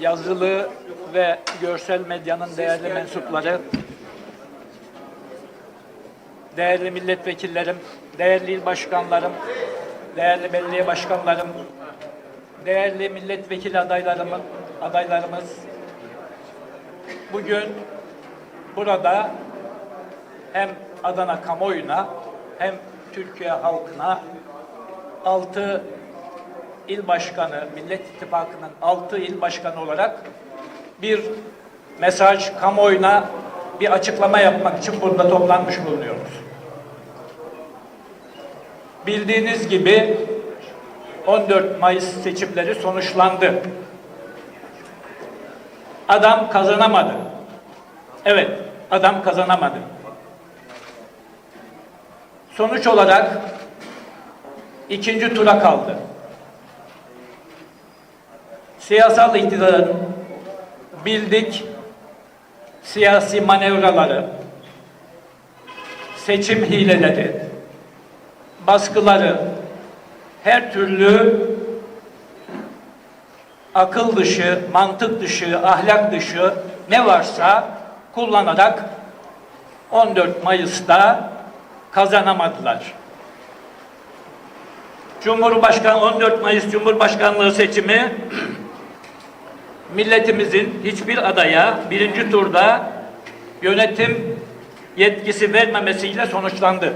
yazılı ve görsel medyanın değerli mensupları, değerli milletvekillerim, değerli il başkanlarım, değerli belediye başkanlarım, değerli milletvekili adaylarımın, adaylarımız, bugün burada hem Adana kamuoyuna hem Türkiye halkına altı il başkanı, Millet İttifakı'nın altı il başkanı olarak bir mesaj kamuoyuna bir açıklama yapmak için burada toplanmış bulunuyoruz. Bildiğiniz gibi 14 Mayıs seçimleri sonuçlandı. Adam kazanamadı. Evet, adam kazanamadı. Sonuç olarak ikinci tura kaldı. Siyasal iktidarın bildik. Siyasi manevraları, seçim hileleri, baskıları, her türlü akıl dışı, mantık dışı, ahlak dışı ne varsa kullanarak 14 Mayıs'ta kazanamadılar. Cumhurbaşkanı 14 Mayıs Cumhurbaşkanlığı seçimi milletimizin hiçbir adaya birinci turda yönetim yetkisi vermemesiyle sonuçlandı.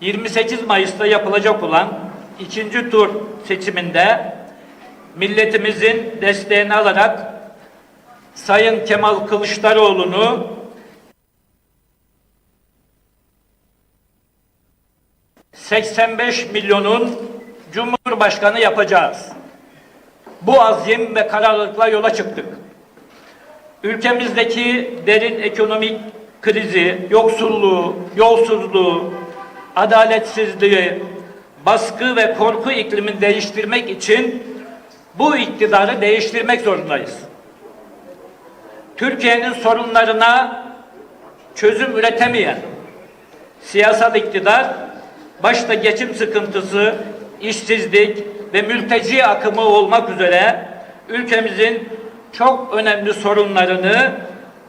28 Mayıs'ta yapılacak olan ikinci tur seçiminde milletimizin desteğini alarak Sayın Kemal Kılıçdaroğlu'nu ...85 milyonun Cumhurbaşkanı yapacağız. Bu azim ve kararlılıkla yola çıktık. Ülkemizdeki derin ekonomik krizi, yoksulluğu, yolsuzluğu, adaletsizliği, baskı ve korku iklimini değiştirmek için bu iktidarı değiştirmek zorundayız. Türkiye'nin sorunlarına çözüm üretemeyen siyasal iktidar başta geçim sıkıntısı, işsizlik ve mülteci akımı olmak üzere ülkemizin çok önemli sorunlarını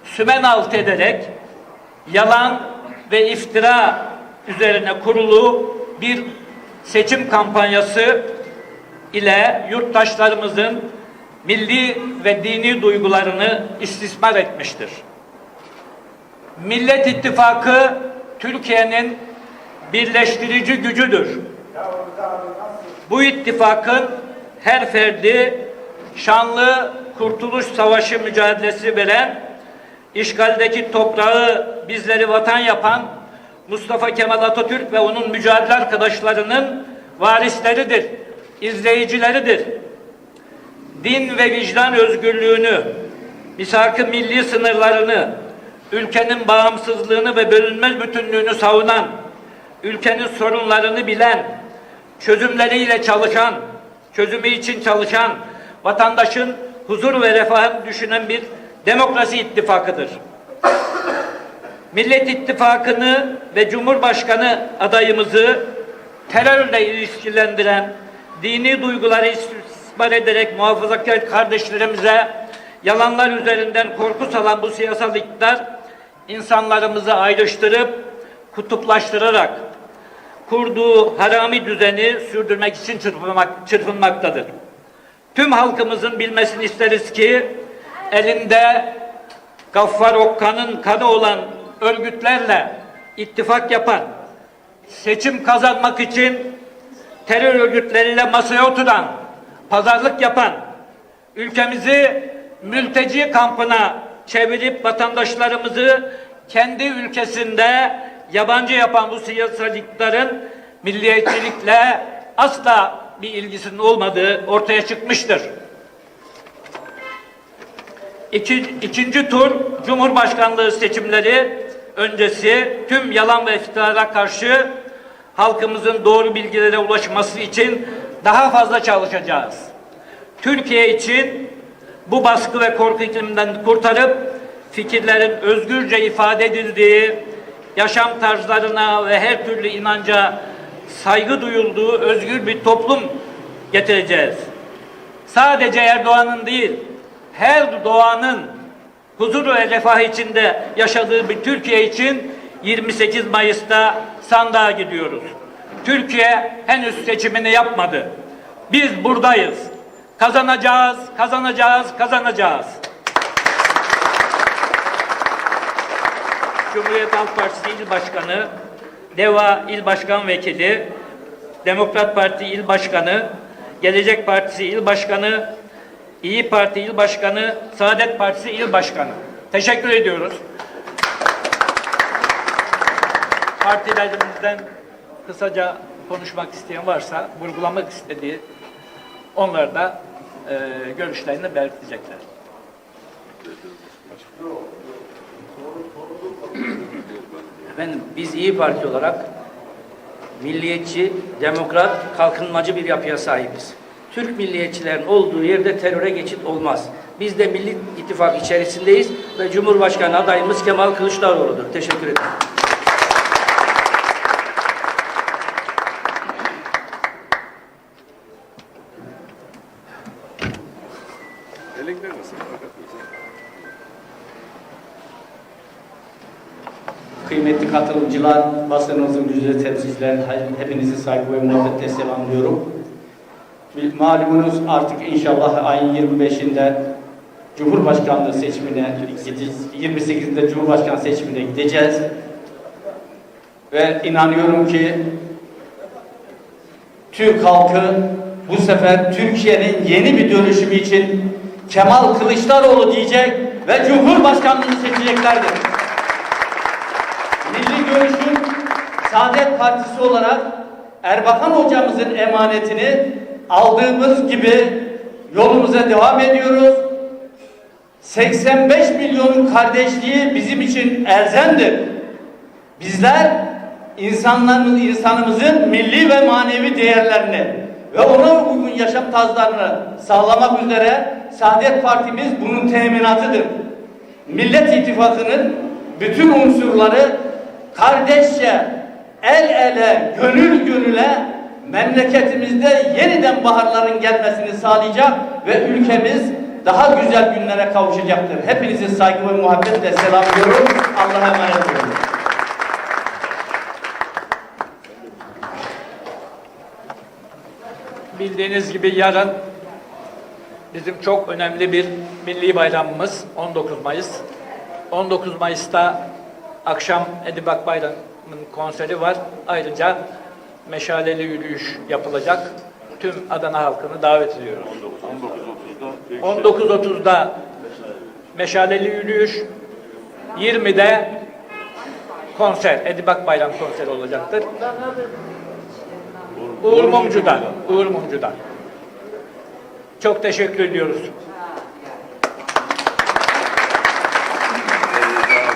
sümen alt ederek yalan ve iftira üzerine kurulu bir seçim kampanyası ile yurttaşlarımızın milli ve dini duygularını istismar etmiştir. Millet İttifakı Türkiye'nin birleştirici gücüdür. Bu ittifakın her ferdi şanlı Kurtuluş Savaşı mücadelesi veren, işgaldeki toprağı bizleri vatan yapan Mustafa Kemal Atatürk ve onun mücadele arkadaşlarının varisleridir, izleyicileridir. Din ve vicdan özgürlüğünü, misak-ı milli sınırlarını, ülkenin bağımsızlığını ve bölünmez bütünlüğünü savunan, ülkenin sorunlarını bilen, çözümleriyle çalışan, çözümü için çalışan, vatandaşın huzur ve refahını düşünen bir demokrasi ittifakıdır. Millet İttifakı'nı ve Cumhurbaşkanı adayımızı terörle ilişkilendiren, dini duyguları istismar ederek muhafazakar kardeşlerimize yalanlar üzerinden korku salan bu siyasal iktidar insanlarımızı ayrıştırıp kutuplaştırarak kurduğu harami düzeni sürdürmek için çırpınmak, çırpınmaktadır. Tüm halkımızın bilmesini isteriz ki elinde Gaffar Okkan'ın kanı olan örgütlerle ittifak yapan, seçim kazanmak için terör örgütleriyle masaya oturan, pazarlık yapan, ülkemizi mülteci kampına çevirip vatandaşlarımızı kendi ülkesinde yabancı yapan bu siyasetçilerin milliyetçilikle asla bir ilgisinin olmadığı ortaya çıkmıştır. İki, ikinci tur Cumhurbaşkanlığı seçimleri öncesi tüm yalan ve iftiralara karşı halkımızın doğru bilgilere ulaşması için daha fazla çalışacağız. Türkiye için bu baskı ve korku ikliminden kurtarıp fikirlerin özgürce ifade edildiği, yaşam tarzlarına ve her türlü inanca saygı duyulduğu özgür bir toplum getireceğiz. sadece Erdoğan'ın değil, her doğanın huzur ve refah içinde yaşadığı bir Türkiye için 28 Mayıs'ta sandığa gidiyoruz. Türkiye henüz seçimini yapmadı. Biz buradayız. Kazanacağız, kazanacağız, kazanacağız. Cumhuriyet Halk Partisi İl Başkanı, DEVA İl Başkan Vekili, Demokrat Parti İl Başkanı, Gelecek Partisi İl Başkanı, İyi Parti İl Başkanı, Saadet Partisi İl Başkanı. Teşekkür ediyoruz. Partilerimizden kısaca konuşmak isteyen varsa, vurgulamak istediği onlar da e, görüşlerini belirtecekler. Efendim biz İyi Parti olarak milliyetçi, demokrat, kalkınmacı bir yapıya sahibiz. Türk milliyetçilerin olduğu yerde teröre geçit olmaz. Biz de Milli İttifak içerisindeyiz ve Cumhurbaşkanı adayımız Kemal Kılıçdaroğlu'dur. Teşekkür ederim. Elinden nasıl? Kıymetli katılımcılar, basınımızın güzel temsilciler, hepinizi saygı ve muhabbetle selamlıyorum. Malumunuz artık inşallah ayın 25'inde Cumhurbaşkanlığı seçimine gideceğiz. 28'inde Cumhurbaşkanı seçimine gideceğiz. Ve inanıyorum ki Türk halkı bu sefer Türkiye'nin yeni bir dönüşümü için Kemal Kılıçdaroğlu diyecek ve Cumhurbaşkanlığını seçeceklerdir. Görüş'ün Saadet Partisi olarak Erbakan hocamızın emanetini aldığımız gibi yolumuza devam ediyoruz. 85 milyonun kardeşliği bizim için elzemdir. Bizler insanların, insanımızın milli ve manevi değerlerini ve ona uygun yaşam tarzlarını sağlamak üzere Saadet Partimiz bunun teminatıdır. Millet İttifakı'nın bütün unsurları kardeşçe, el ele, gönül gönüle memleketimizde yeniden baharların gelmesini sağlayacak ve ülkemiz daha güzel günlere kavuşacaktır. Hepinizi saygı ve muhabbetle selamlıyorum. Allah'a emanet olun. Bildiğiniz gibi yarın bizim çok önemli bir milli bayramımız 19 Mayıs. 19 Mayıs'ta akşam Edip Akbayram'ın konseri var. Ayrıca meşaleli yürüyüş yapılacak. Tüm Adana halkını davet ediyoruz. 19.30'da 19.30'da meşaleli yürüyüş, 20'de konser, Edip Akbayram konseri olacaktır. Uğur Mumcu'dan, Uğur Mumcu'dan. Çok teşekkür ediyoruz.